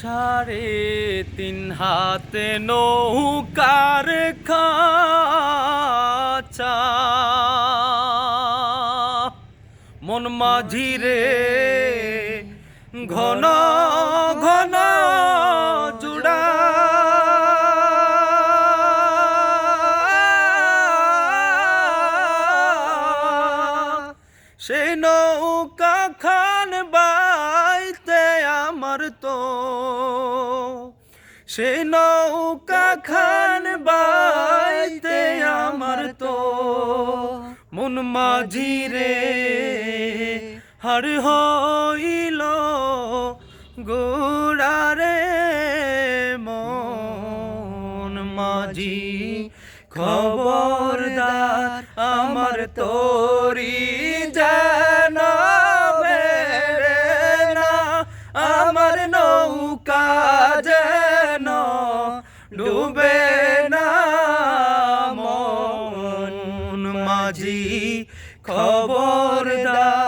সাড়ে তিন হাতে নৌকার মন মাঝিরে ঘন ঘন জুড়া। সেই নৌকা খান বাইতে আমার তো সেই নৌকা খান বাইতে আমার তো। মন মাঝি রে, হার হইল গোড়ারে মন মাঝি খবরদার আমার তোরি। ডুবে না মন মাঝি খবরদার।